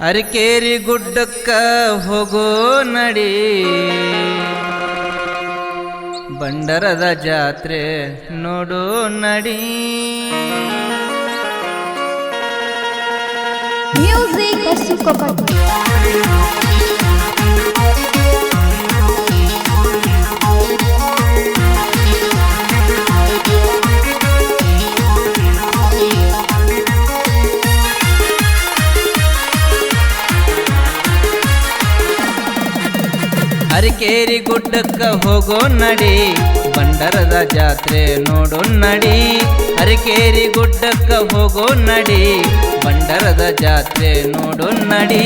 ಅರಿಕೇರಿ ಗುಡ್ಡಕ್ಕ ಹೋಗೋ ನಡಿ. ಬಂಡರದ ಜಾತ್ರೆ ನೋಡೋ ನಡಿ. Music ಅರಿಕೇರಿ ಗುಡ್ಡಕ್ಕ ಹೋಗೋ ನಡಿ, ಬಂಡರದ ಜಾತ್ರೆ ನೋಡೋ ನಡಿ. ಅರಿಕೇರಿ ಗುಡ್ಡಕ್ಕ ಹೋಗೋ ನಡಿ, ಬಂಡರದ ಜಾತ್ರೆ ನೋಡೋ ನಡಿ.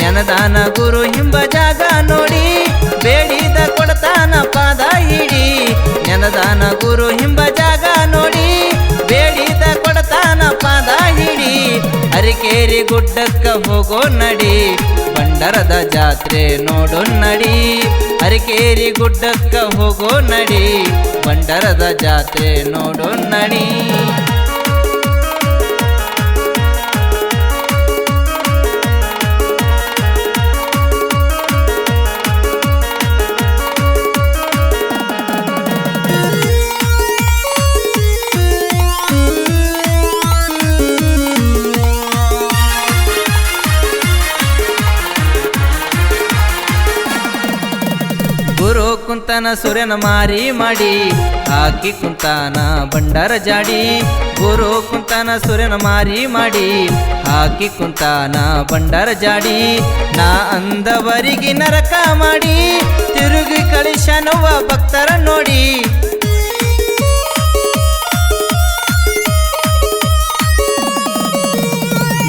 ನೆನದಾನ ಗುರು ಹಿಂಬ ಜಾಗ ನೋಡಿ, ಬೇಡಿದ ಕೊಡತಾನ ಪಾದ ಹಿಡಿ ನೆನದಾನ ಗುರು ಹಿಂಬ ಜಾಗ ನೋಡಿ, ಬೇಡಿದ ಕೊಡತಾನ ಪಾದ ಹಿಡಿ ಅರಿಕೇರಿ ಗುಡ್ಡಕ್ಕ ಹೋಗೋ ನಡಿ ಬಂಡರದ ಜಾತ್ರೆ ನೋಡು ನಡಿ ಅರಿಕೇರಿ ಗುಡ್ಡಕ್ಕ ಹೋಗೋ ನಡಿ. ಬಂಡರದ ಜಾತ್ರೆ ನೋಡು ನಡಿ. ಕುಂತನ ಸೂರ್ಯನ ಮಾರಿ ಮಾಡಿ, ಹಾಕಿ ಕುಂತಾನ ಭಂಡಾರ ಜಾಡಿ. ಗುರು ಕುಂತಾನ ಸೂರ್ಯನ ಮಾರಿ ಮಾಡಿ, ಹಾಕಿ ಕುಂತಾನ ಭಂಡಾರ ಜಾಡಿ. ನಾ ಅಂದವರಿಗೆ ನರಕ ಮಾಡಿ, ತಿರುಗಿ ಕಳಿಸನುವ ಭಕ್ತರ ನೋಡಿ.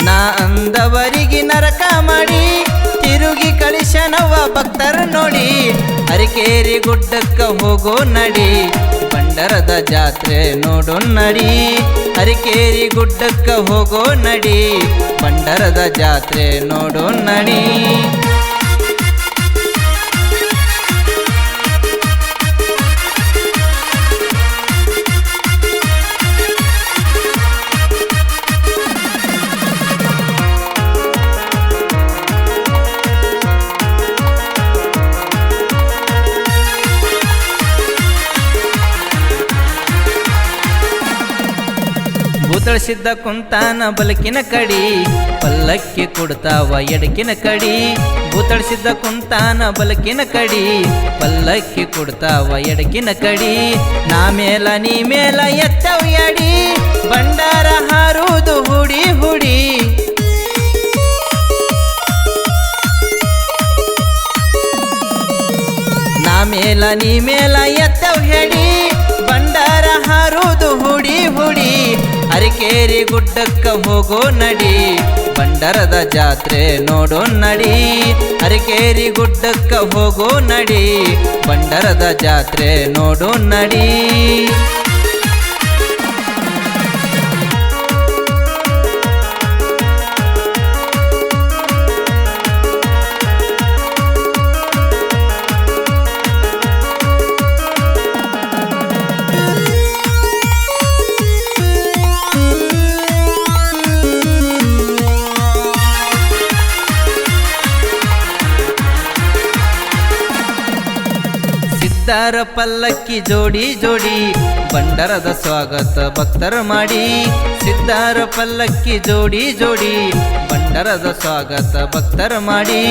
ನಾ ಅಂದವರಿಗೆ ನರಕ ಮಾಡಿ, ತಿರುಗಿ ಕಳಿಸನವ ಭಕ್ತರ ನೋಡಿ, ಅರಿಕೇರಿ ಗುಡ್ಡಕ್ಕ ಹೋಗೋ ನಡಿ, ಬಂಡರದ ಜಾತ್ರೆ ನೋಡು ನಡಿ, ಅರಿಕೇರಿ ಗುಡ್ಡಕ್ಕ ಹೋಗೋ ನಡಿ, ಬಂಡರದ ಜಾತ್ರೆ ನೋಡು ನಡಿ. ಭೂತಳಿಸಿದ್ದ ಕುಂತಾನ ಬಲಕಿನ ಕಡಿ, ಪಲ್ಲಕ್ಕಿ ಕೊಡ್ತಾವ ಎಡಕಿನ ಕಡಿ. ಭೂತಳಿಸಿದ್ದ ಕುಂತಾನ ಬಲಕಿನ ಕಡಿ, ಪಲ್ಲಕ್ಕಿ ಕೊಡ್ತಾವ ಎಡಕಿನ ಕಡಿ. ನಾ ಮೇಲ ನೀ ಮೇಲ ಎತ್ತವ ಎಡಿ ಬಂಡಾರ ಹಾರುವುದು ಹುಡಿ ಹುಡಿ. ನಾ ಮೇಲ ನೀ ಮೇಲ ಎತ್ತವ್ ಹೇಳಿ ಬಂಡಾರ ಹಾರುವುದು ಹುಡಿ ಹುಡಿ ಅರಿಕೇರಿ ಗುಡ್ಡಕ್ಕ ಹೋಗೋ ನಡಿ. ಬಂಡರದ ಜಾತ್ರೆ ನೋಡೋ ನಡಿ. ಅರಿಕೇರಿ ಗುಡ್ಡಕ್ಕ ಹೋಗೋ ನಡಿ. ಬಂಡರದ ಜಾತ್ರೆ ನೋಡೋ ನಡಿ. ಸಿದ್ಧಾರ ಪಲ್ಲಕ್ಕಿ ಜೋಡಿ ಜೋಡಿ, ಬಂಡರದ ಸ್ವಾಗತ ಭಕ್ತರ ಮಾಡಿ. ಸಿದ್ದಾರ ಪಲ್ಲಕ್ಕಿ ಜೋಡಿ ಜೋಡಿ, ಬಂಡರದ ಸ್ವಾಗತ ಭಕ್ತರ ಮಾಡಿ.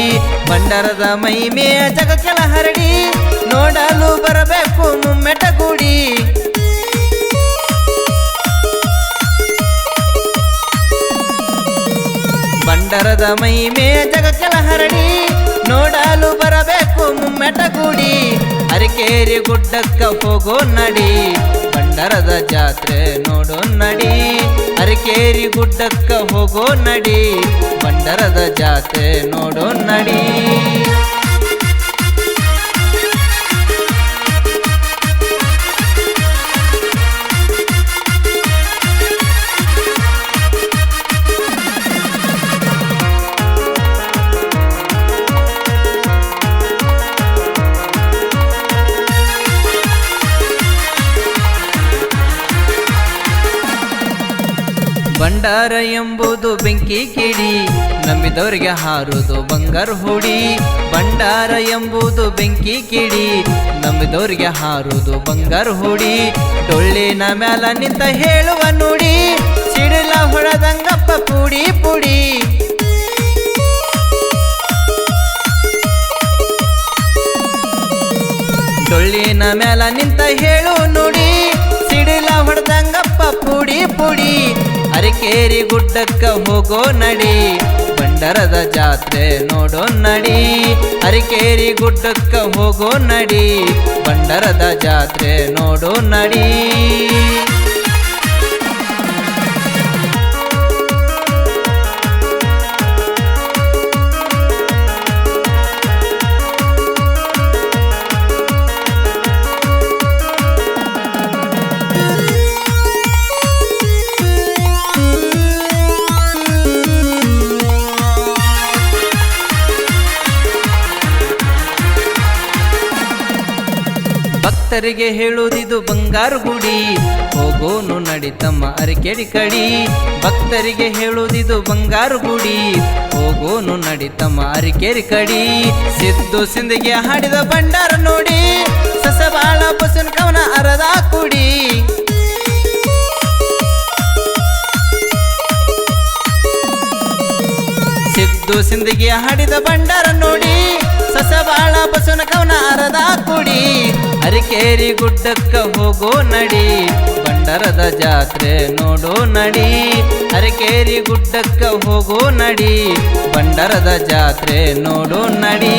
ಬಂಡರದ ಮೈಮೆಯ ಜಗಕ್ಕೆಲ ಹರಡಿ, ನೋಡಲು ಬರಬೇಕು ಮುಮ್ಮೆಟಗೂಡಿ ಬಂಡರದ ಮೈಮೆ ಜಗಕ್ಕೆಲ ಹರಡಿ ನೋಡಲು ಬರಬೇಕು ಮುಮ್ಮೆಟಗೂಡಿ ಅರಿಕೇರಿ ಗುಡ್ಡಕ್ಕ ಹೋಗೋ ನಡಿ ಪಂಡರದ ಜಾತ್ರೆ ನೋಡೋ ನಡಿ ಅರಿಕೇರಿ ಗುಡ್ಡಕ್ಕ ಹೋಗೋ ನಡಿ ಪಂಡರದ ಜಾತ್ರೆ ನೋಡೋ ನಡಿ ಭಂಡಾರ ಎಂಬುದು ಬೆಂಕಿ ಕಿಡಿ ನಂಬಿದವರಿಗೆ ಹಾರುವುದು ಬಂಗಾರ ಹುಡಿ. ಭಂಡಾರ ಎಂಬುದು ಬೆಂಕಿ ಕಿಡಿ ನಂಬಿದವರಿಗೆ ಹಾರುವುದು ಬಂಗಾರ ಹುಡಿ. ಟೊಳ್ಳಿನ ಮ್ಯಾಲ ನಿಂತ ಹೇಳುವ ನುಡಿ, ಸಿಡಿಲ ಹೊಳದಂಗಪ್ಪ ಪುಡಿ ಪುಡಿ. ಟೊಳ್ಳಿನ ಮ್ಯಾಲ ನಿಂತ ಹೇಳು ನುಡಿ ಅರಿಕೇರಿ ಗುಡ್ಡಕ್ಕ ಹೋಗೋ ನಡಿ. ಬಂಡರದ ಜಾತ್ರೆ ನೋಡೋ ನಡಿ. ಅರಿಕೇರಿ ಗುಡ್ಡಕ್ಕ ಹೋಗೋ ನಡಿ. ಬಂಡರದ ಜಾತ್ರೆ ನೋಡೋ ನಡಿ. ಭಕ್ತರಿಗೆ ಹೇಳುವುದಿದು ಬಂಗಾರು ಗುಡಿ. ಹೋಗೋನು ನಡಿತಮ್ಮ ಅರಿಕೆಡಿ ಕಡಿ. ಭಕ್ತರಿಗೆ ಹೇಳುವುದಿದು ಬಂಗಾರು ಗುಡಿ. ಹೋಗೋನು ನಡಿತಮ್ಮ ಅರಿಕೆರಿ ಕಡಿ. ಸಿದ್ದು ಸಿಂದಿಗೆ ಹಾಡಿದ ಬಂಡಾರ ನೋಡಿ. ಸಸಬಾಳ ಬಸನ್ ಕವನ ಅರದ ಕುಡಿ. ಸಿದ್ದು ಸಿಂದಿಗೆ ಹಾಡಿದ ಬಂಡಾರ ನೋಡಿ. ಸಸಬಾಳ ಬಸವನ ಕವನ ಅರದ ಕುಡಿ. ಅರಿಕೇರಿ ಗುಡ್ಡಕ್ಕ ಹೋಗೋ ನಡಿ, ಬಂಡರದ ಜಾತ್ರೆ ನೋಡೋ ನಡಿ. ಹರಿಕೇರಿ ಗುಡ್ಡಕ್ಕ ಹೋಗೋ ನಡಿ, ಬಂಡರದ ಜಾತ್ರೆ ನೋಡೋ ನಡಿ.